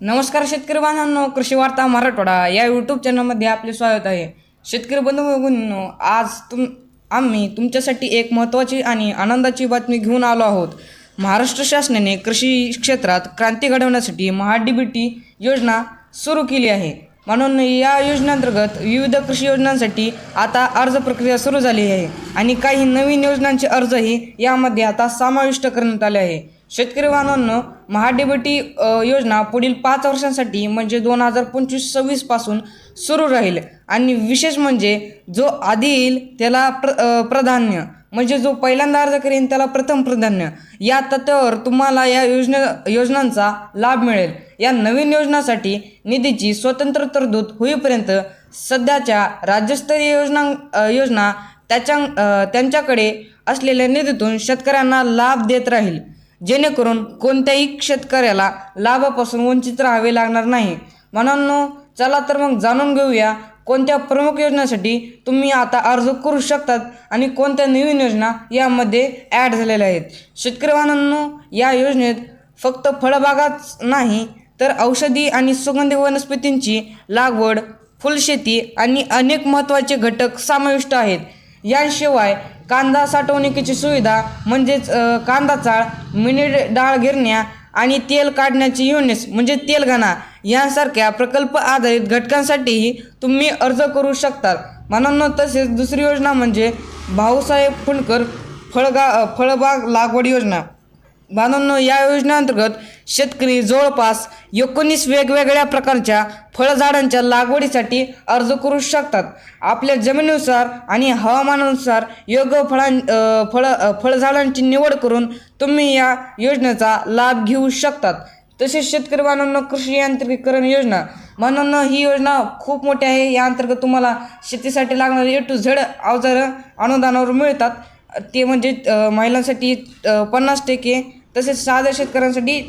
नमस्कार शेतकरी बांधवांनो कृषी वार्ता मराठवाडा या यूट्यूब चॅनलमध्ये आपले स्वागत आहे. शेतकरी बंधू आज तुम आम्ही तुमच्यासाठी एक महत्त्वाची आणि आनंदाची बातमी घेऊन आलो आहोत. महाराष्ट्र शासनाने कृषी क्षेत्रात क्रांती घडवण्यासाठी महाडीबीटी योजना सुरू केली आहे. म्हणून या योजनेअंतर्गत विविध कृषी योजनांसाठी आता अर्ज प्रक्रिया सुरू झाली आहे आणि काही नवीन योजनांचे अर्जही यामध्ये आता समाविष्ट करण्यात आले आहे. शेतकरी बांधवांनो महाडीबीटी योजना पुढील पाच वर्षांसाठी म्हणजे दोन हजार पंचवीस सव्वीसपासून सुरू राहील. आणि विशेष म्हणजे जो आधी येईल त्याला प्र प्राधान्य म्हणजे जो पहिल्यांदा अर्ज करेन त्याला प्रथम प्राधान्य. या तत्त्वावर तुम्हाला या योजने योजनांचा लाभ मिळेल. या नवीन योजनासाठी निधीची स्वतंत्र तरतूद होईपर्यंत सध्याच्या राज्यस्तरीय योजना योजना त्याच्या त्यांच्याकडे असलेल्या निधीतून शेतकऱ्यांना लाभ देत राहील. जेणेकरून कोणत्याही शेतकऱ्याला लाभापासून वंचित राहावे लागणार नाही. म्हणून चला तर मग जाणून घेऊया कोणत्या प्रमुख योजनेसाठी तुम्ही आता अर्ज करू शकतात आणि कोणत्या नवीन योजना यामध्ये ॲड झालेल्या आहेत. शेतकरी बांधवांनो या योजनेत फक्त फळबागाच नाही तर औषधी आणि सुगंधी वनस्पतींची लागवड फुलशेती आणि अनेक महत्त्वाचे घटक समाविष्ट आहेत. याशिवाय कांदा साठवणुकीची सुविधा म्हणजेच कांदा चाळ मिनी डाळ गिरण्या आणि तेल काढण्याची युनिट्स म्हणजे तेलघाणा यांसारख्या प्रकल्प आधारित घटकांसाठीही तुम्ही अर्ज करू शकतात म्हणून तसेच दुसरी योजना म्हणजे भाऊसाहेब फुंडकर फळगा फळबाग लागवड योजना. बांधवांनो या योजनेअंतर्गत शेतकरी जवळपास एकोणीस वेगवेगळ्या प्रकारच्या फळझाडांच्या लागवडीसाठी अर्ज करू शकतात. आपल्या जमिनीनुसार आणि हवामानानुसार योग्य फळां फळ फळझाडांची निवड करून तुम्ही या योजनेचा लाभ घेऊ शकतात. तसेच शेतकरी बांधवांनो कृषी यांत्रिकीकरण योजना. म्हणून ही योजना खूप मोठी आहे. या अंतर्गत तुम्हाला शेतीसाठी लागणारे ए टू झेड अवजारं अनुदानावर मिळतात. ते म्हणजे महिलांसाठी पन्नास टक्के तसेच साध्या शेतकऱ्यांसाठी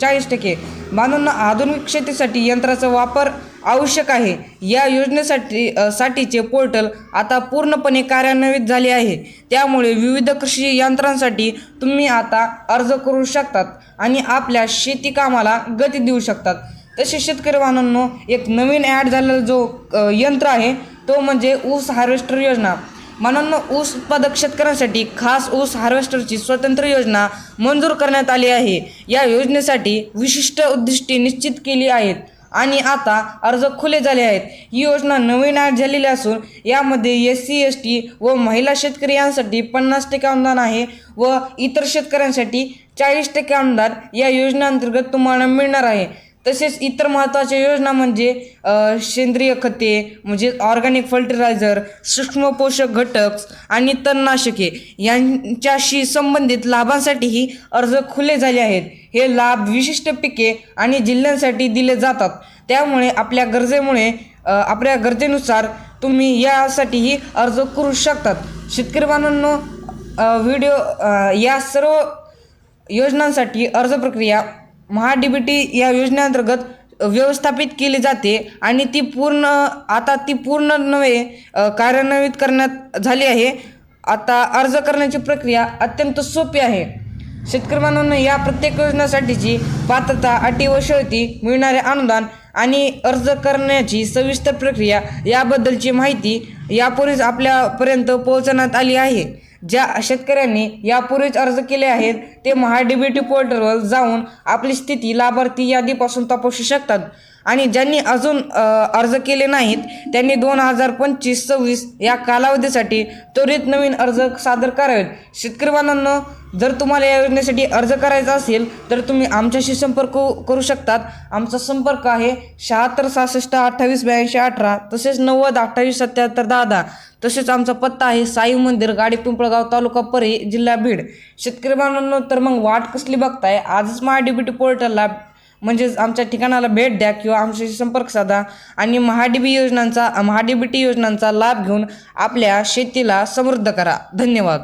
चाळीस टक्के. मानून आधुनिक शेतीसाठी यंत्राचा वापर आवश्यक आहे. या योजनेसाठी साठीचे पोर्टल आता पूर्णपणे कार्यान्वित झाले आहे. त्यामुळे विविध कृषी यंत्रांसाठी तुम्ही आता अर्ज करू शकतात आणि आपल्या शेती कामाला गती देऊ शकतात. तसेच शेतकरी वाहनांनो एक नवीन ॲड झालेला जो यंत्र आहे तो म्हणजे ऊस हार्वेस्टर योजना. म्हणून ऊस उत्पादक शेतकऱ्यांसाठी खास ऊस हार्वेस्टरची स्वतंत्र योजना मंजूर करण्यात आली आहे. या योजनेसाठी विशिष्ट उद्दिष्टे निश्चित केली आहेत आणि आता अर्ज खुले झाले आहेत. ही योजना नवीन ॲड झालेली असून यामध्ये एस सी एस टी व महिला शेतकरी यांसाठी पन्नास टक्के अनुदान आहे व इतर शेतकऱ्यांसाठी चाळीस टक्के अनुदान या योजनेअंतर्गत तुम्हाला मिळणार आहे. तसेच इतर महत्त्वाच्या योजना म्हणजे सेंद्रिय खते म्हणजे ऑर्गॅनिक फर्टिलायझर सूक्ष्म पोषक घटक आणि तणनाशके यांच्याशी संबंधित लाभांसाठीही अर्ज खुले झाले आहेत. हे लाभ विशिष्ट पिके आणि जिल्ह्यांसाठी दिले जातात. त्यामुळे आपल्या गरजेमुळे आपल्या गरजेनुसार तुम्ही यासाठीही अर्ज करू शकतात. शेतकरी बांधवांनो व्हिडिओ या सर्व योजनांसाठी अर्ज प्रक्रिया महाडीबीटी या योजनेअंतर्गत व्यवस्थापित केली जाते आणि ती पूर्ण आता ती पूर्ण नव्हे कार्यान्वित करण्यात झाली आहे. आता अर्ज करण्याची प्रक्रिया अत्यंत सोपी आहे. शेतकरी या प्रत्येक योजनेसाठीची पात्रता अटी व शर्ती मिळणारे अनुदान आणि अर्ज करण्याची सविस्तर प्रक्रिया याबद्दलची माहिती यापूर्वीच आपल्यापर्यंत पोहोचवण्यात आली आहे. ज्या शेतकऱ्यांनी यापूर्वीच अर्ज केले आहेत ते महाडीबीटी पोर्टलवर जाऊन आपली स्थिती लाभार्थी यादीपासून तपासू शकतात. आणि ज्यांनी अजून अर्ज केले नाहीत त्यांनी दोन हजार पंचवीस सव्वीस या कालावधीसाठी त्वरित नवीन अर्ज सादर करावेत. शेतकरी बांधवांनो जर तुम्हाला या योजनेसाठी अर्ज करायचा असेल तर तुम्ही आमच्याशी संपर्क करू शकतात. आमचा संपर्क आहे शहात्तर सहासष्ट अठ्ठावीस ब्याऐंशी अठरा तसेच नव्वद अठ्ठावीस सत्याहत्तर दहा दहा तसेच आमचा पत्ता आहे साई मंदिर गाडी पिंपळगाव तालुका परी जिल्हा बीड. शेतकरी बांधवांनो तर मग वाट कसली बघताय? आजच महाडीबीटी पोर्टलला म्हणजेच आमच्या ठिकाणाला भेट द्या किंवा आमच्याशी संपर्क साधा आणि महाडीबी योजनांचा महाडीबीटी योजनांचा लाभ घेऊन आपल्या शेतीला समृद्ध करा. धन्यवाद.